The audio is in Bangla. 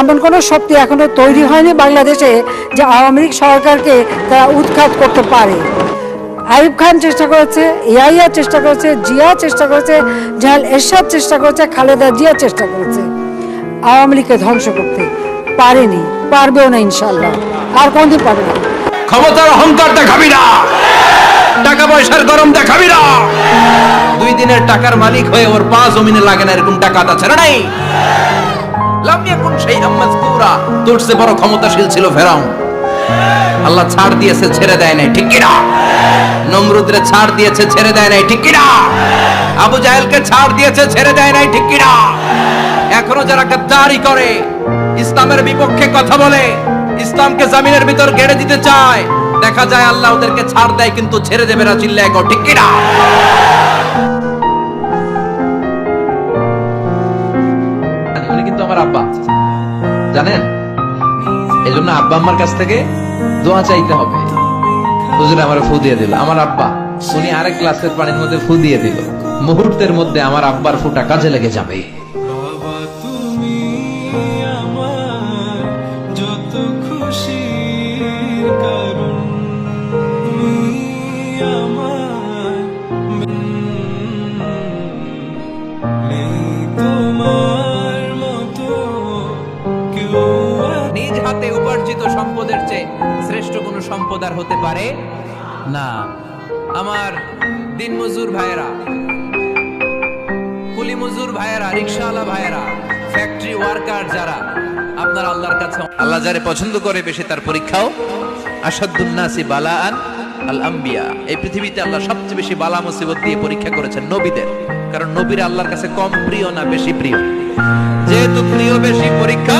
এমন কোনো শক্তি এখনও তৈরি হয়নি বাংলাদেশে যে আওয়ামী লীগ সরকারকে তারা উৎখাত করতে পারে। আইব খান চেষ্টা করেছে ইয়াইয়া চেষ্টা করেছে, জিয়া চেষ্টা করেছে জাহাল এরশাদ চেষ্টা করেছে, খালেদা জিয়া চেষ্টা করেছে। আওয়ামী লীগকে ধ্বংস করতে পারেনি, পারবেও না ইনশাল্লাহ আর কোনদিন পারবে না। ক্ষমতার অহংকার দেখাবি না, টাকা পয়সার গরম দেখাবি না। দুই দিনের টাকার মালিক হয়ে ওর পা জমিনে লাগে না, এরকম টাকা না নাই। লাম ইয়াকুন শাইআম মাযকুরা। তোর চেয়ে বড় ক্ষমতাশীল ছিল ফেরাউন। আল্লাহ ছাড় দিয়েছে, ছেড়ে দেয় নাই, ঠিক নমরুদরে ছাড় দিয়েছে, ছেড়ে দেয় নাই, ঠিক আবু জাহেলকে ছাড় দিয়েছে, ছেড়ে দেয় নাই, ঠিক কিনা? এখনও যারা গাদ্দারি করে, ইসলামের বিপক্ষে কথা বলে, ইসলামকে জামিনের ভিতর গেড়ে দিতে চায়, দেখা যায় আল্লাহ ওদেরকে ছাড় দেয়, কিন্তু ছেড়ে দেবে না, চিল্লায় ঠিক কিনা? আমার আব্বা। জানেন? এই জন্য আব্বা আমার কাছ থেকে দোয়া চাইতে হবে। হুজুর আমার ফু দিয়ে দিল। আমার আব্বা, উনি আরেক গ্লাসের পানির মধ্যে ফু দিয়ে দিল। মুহূর্তের মধ্যে আমার আব্বার ফুটা কাজে লেগে যাবে। হাতে উপার্জিত সম্পদের চেয়ে শ্রেষ্ঠ কোনো সম্পদ আর হতে পারে না। আমার দিনমজুর ভাইয়েরা কুলি মজুর ভাইয়েরা, রিক্সাওয়ালা ভাইয়েরা ফ্যাক্টরি ওয়ার্কার যারা, আপনার আল্লাহর কাছে আল্লাহ যারে পছন্দ করে বেশি তার পরীক্ষাও। আসাদুন্নাসি বালাআন আল আম্বিয়া। এই পৃথিবীতে আল্লাহ সবচেয়ে বেশি বালা মুসিবত দিয়ে পরীক্ষা করেছেন নবীদের। কারণ নবীরা আল্লাহর কাছে কম প্রিয় না বেশি প্রিয়? যেহেতু প্রিয় বেশি পরীক্ষা